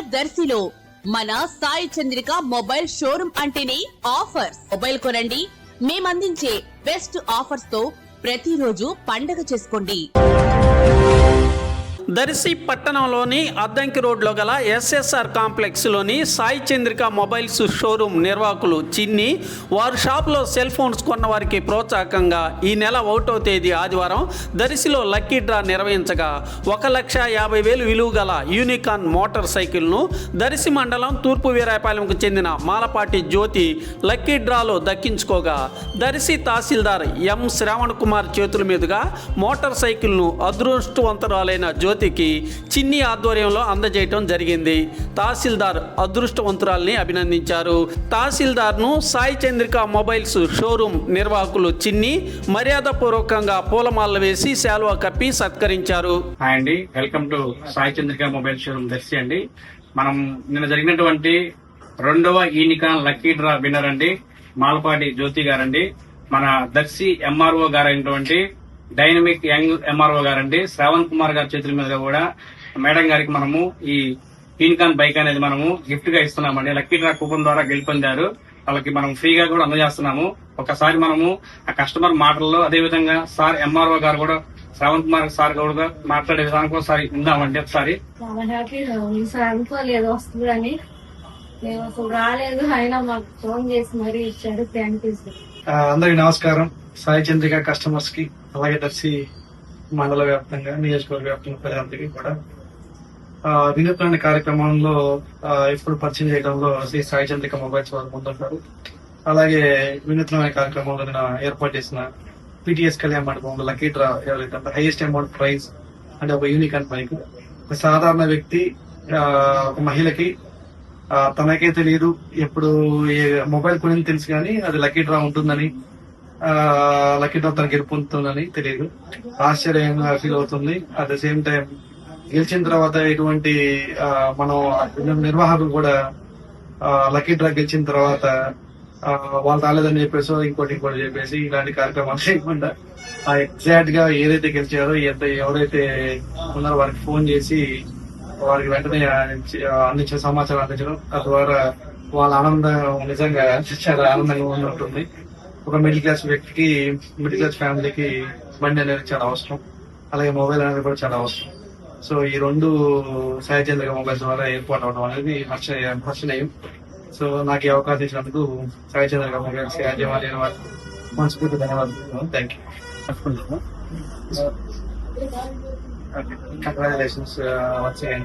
దర్శిలో మన Sai Chandrika mobile showroom అంటేనే offers. Mobile కొనండి మేమందించే బెస్ట్ ఆఫర్స్తో ప్రతిరోజు పండగ చేసుకోండి. దర్శి పట్టణంలోని అద్దంకి రోడ్లో గల ఎస్ఎస్ఆర్ కాంప్లెక్స్లోని సాయి చంద్రిక మొబైల్స్ షోరూమ్ నిర్వాహకులు చిన్ని వారు షాప్లో సెల్ ఫోన్స్ కొన్న వారికి ప్రోత్సాహకంగా ఈ నెల ఒకటో తేదీ ఆదివారం దర్శిలో లక్కీ డ్రా నిర్వహించగా ఒక లక్ష యాభై వేలు విలువ గల యూనికాన్ మోటార్ సైకిల్ను దర్శి మండలం తూర్పు వీరాయపాలెంకు చెందిన మాలపాటి జ్యోతి లక్కీ డ్రాలో దక్కించుకోగా దర్శి తహసీల్దార్ ఎం శ్రావణ్ కుమార్ చేతుల మీదుగా మోటార్ సైకిల్ను అదృష్టవంతరాలైన జ్యోతి యువతికి చిన్ని ఆధ్వర్యంలో అందజేయటం జరిగింది. తహసీల్దార్ అదృష్టవంతురాల్ని అభినందించారు. తహసీల్దార్ను సాయి చంద్రిక మొబైల్స్ షోరూమ్ నిర్వాహకులు చిన్ని మర్యాదపూర్వకంగా పూలమాలలు వేసి శాలువా కప్పి సత్కరించారు. హాయ్ అండి. Welcome to Sai Chandrika mobile showroom Darsi అండి. మనం నిన్న జరిగినటువంటి రెండవ ఈనికాన్ లక్కీ డ్రా విన్నర్ అండి మాలపాటి జ్యోతి గారండి. మన దర్శి ఎంఆర్ఓ గారైనటువంటి డైనమిక్ యంగ్ ఎంఆర్ఓ గారండి. శ్రావణ్ కుమార్ గారి చేతుల మీదుగా కూడా మేడం గారికి మనము ఈ ఈనికాన్ బైక్ అనేది మనము గిఫ్ట్గా ఇస్తున్నామండి. లక్కీ డ్రా కూపన్ ద్వారా గెలుపొందారు. వాళ్ళకి మనం ఫ్రీగా కూడా అందజేస్తున్నాము. ఒకసారి మనము ఆ కస్టమర్ మాటల్లో అదే విధంగా సార్ ఎంఆర్ఓ గారు కూడా శ్రావణ్ కుమార్ సార్ కూడా మాట్లాడే విధానం ఒకసారి ఉందామండి ఒకసారి. అనుకోలేదు వస్తుందని మేము రాలేదు. అయినా మాకు ఫోన్ చేసి మరీ ఇచ్చారు. అందరికీ నమస్కారం. సాయి చంద్రిక కస్టమర్స్కి అలాగే దర్శి మండల వ్యాప్తంగా నియోజకవర్గ వ్యాప్తంగా ప్రజలందరికీ కూడా వినూత్న కార్యక్రమంలో ఎప్పుడు ఇప్పుడు పరిచయం చేయడంలో శ్రీ సాయి చంద్రిక మొబైల్స్ వారు ముందుంటారు. అలాగే వినూత్నమైన కార్యక్రమంలో నేను ఏర్పాటు చేసిన పిటిఎస్ కళ్యాణ్ మండపంలో లక్కీ డ్రా ఎవరైతే హైయెస్ట్ అమౌంట్ ప్రైజ్ అంటే ఒక యూనిక్ అని పనికి ఒక సాధారణ వ్యక్తి ఒక మహిళకి తనకే తెలియదు ఎప్పుడు మొబైల్ కొనింది తెలుసు కానీ అది లక్కీ డ్రా ఉంటుందని ఆ, లక్కీ డ్రా గెలుపొందుతుందని తెలియదు ఆశ్చర్యంగా ఫీల్ అవుతుంది. అట్ ద సేమ్ టైం గెలిచిన తర్వాత ఎటువంటి మనం నిర్వాహకులు కూడా లక్కీ డ్రా గెలిచిన తర్వాత వాళ్ళు రాలేదని చెప్పేసి ఇంకోటి ఇంకోటి చెప్పేసి ఇలాంటి కార్యక్రమాలు చేయకుండా ఆ ఎగ్జాక్ట్గా ఏదైతే గెలిచారో ఎంత ఎవరైతే ఉన్నారో వారికి ఫోన్ చేసి వారికి వెంటనే అందించే సమాచారం అందించడం తద్వారా వాళ్ళ ఆనందం నిజంగా చాలా ఆనందంగా ఉంటుంది ఒక మిడిల్ క్లాస్ వ్యక్తికి మిడిల్ క్లాస్ ఫ్యామిలీకి బండి అనేది చాలా అవసరం. అలాగే మొబైల్ అనేది కూడా చాలా అవసరం. సో ఈ రెండు చంద్రిక మొబైల్స్ ద్వారా ఏర్పాటు అవడం అనేది హర్ష హర్షణీయం. సో నాకు ఈ అవకాశం ఇచ్చినందుకు చంద్రిక మొబైల్స్ యాజమాన్యం వారికి మనస్ఫూర్తి ధన్యవాదాలు. Thank you congratulations again